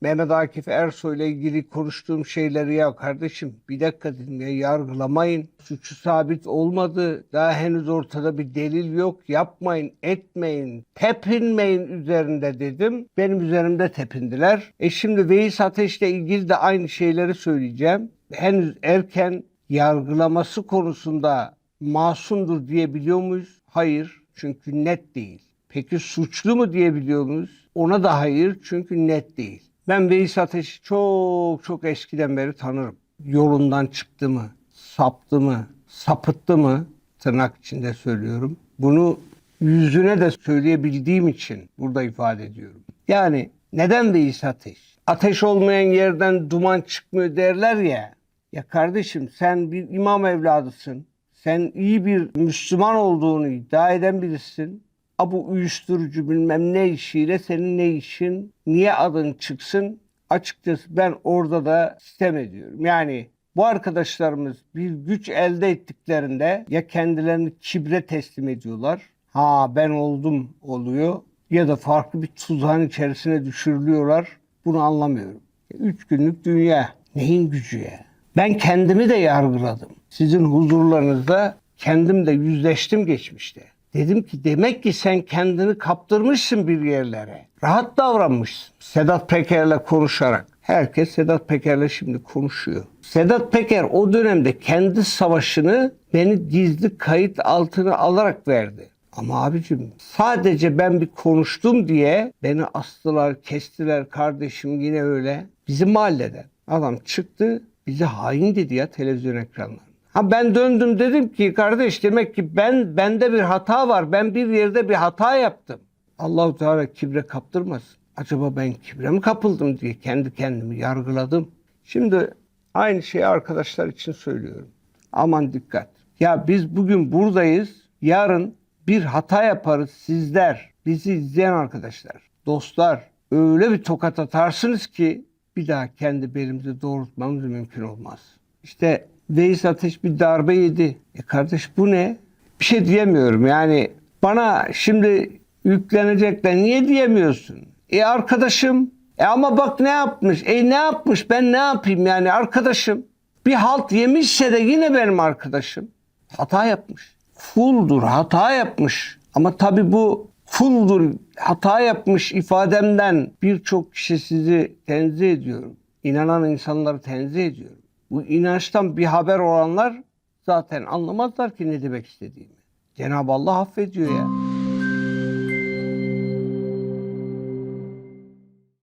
Mehmet Akif Ersoy'la ilgili konuştuğum şeyleri ya kardeşim bir dakika ya yargılamayın. Suçu sabit olmadı. Daha henüz ortada bir delil yok. Yapmayın, etmeyin, tepinmeyin üzerinde dedim. Benim üzerimde tepindiler. E şimdi Veys Ateş'le ilgili de aynı şeyleri söyleyeceğim. Henüz erken yargılaması konusunda masumdur diyebiliyor muyuz? Hayır. Çünkü net değil. Peki suçlu mu diyebiliyor muyuz? Ona da hayır çünkü net değil. Ben Veys Ateş'i çok çok eskiden beri tanırım. Yolundan çıktı mı, saptı mı, sapıttı mı tırnak içinde söylüyorum. Bunu yüzüne de söyleyebildiğim için burada ifade ediyorum. Yani neden Veys Ateş? Ateş olmayan yerden duman çıkmıyor derler ya. Ya kardeşim sen bir imam evladısın. Sen iyi bir Müslüman olduğunu iddia eden birisin. A bu uyuşturucu bilmem ne işiyle senin ne işin, niye adın çıksın? Açıkçası ben orada da sistem ediyorum. Yani bu arkadaşlarımız bir güç elde ettiklerinde ya kendilerini kibre teslim ediyorlar. Ha ben oldum oluyor. Ya da farklı bir tuzağın içerisine düşürülüyorlar. Bunu anlamıyorum. Üç günlük dünya. Neyin gücü ya? Ben kendimi de yargıladım. Sizin huzurlarınızda kendim de yüzleştim geçmişte. Dedim ki demek ki sen kendini kaptırmışsın bir yerlere. Rahat davranmışsın. Sedat Peker'le konuşarak. Herkes Sedat Peker'le şimdi konuşuyor. Sedat Peker o dönemde kendi savaşını beni gizli kayıt altına alarak verdi. Ama abicim sadece ben bir konuştum diye beni astılar, kestiler kardeşim yine öyle. Bizim mahalleden. Adam çıktı bize hain dedi ya televizyon ekranlarında. Ha ben döndüm dedim ki kardeş demek ki ben bende bir hata var. Ben bir yerde bir hata yaptım. Allahu Teala kibre kaptırmasın. Acaba ben kibre mi kapıldım diye kendi kendimi yargıladım. Şimdi aynı şeyi arkadaşlar için söylüyorum. Aman dikkat. Ya biz bugün buradayız. Yarın bir hata yaparız sizler, bizi izleyen arkadaşlar, dostlar. Öyle bir tokat atarsınız ki bir daha kendi belimizi doğrultmamız mümkün olmaz. İşte Veys Ateş bir darbe yedi. E kardeş bu ne? Bir şey diyemiyorum yani. Bana şimdi yüklenecekler. Niye diyemiyorsun? E arkadaşım. E ama bak ne yapmış. E ne yapmış? Ben ne yapayım yani arkadaşım. Bir halt yemişse de yine benim arkadaşım. Hata yapmış. Fuldur, hata yapmış. Ama tabii bu fuldur, hata yapmış ifademden birçok kişi sizi tenzih ediyorum. İnanan insanları tenzih ediyorum. Bu inançtan bir haber olanlar zaten anlamazlar ki ne demek istediğimi. Cenab-ı Allah affediyor ya.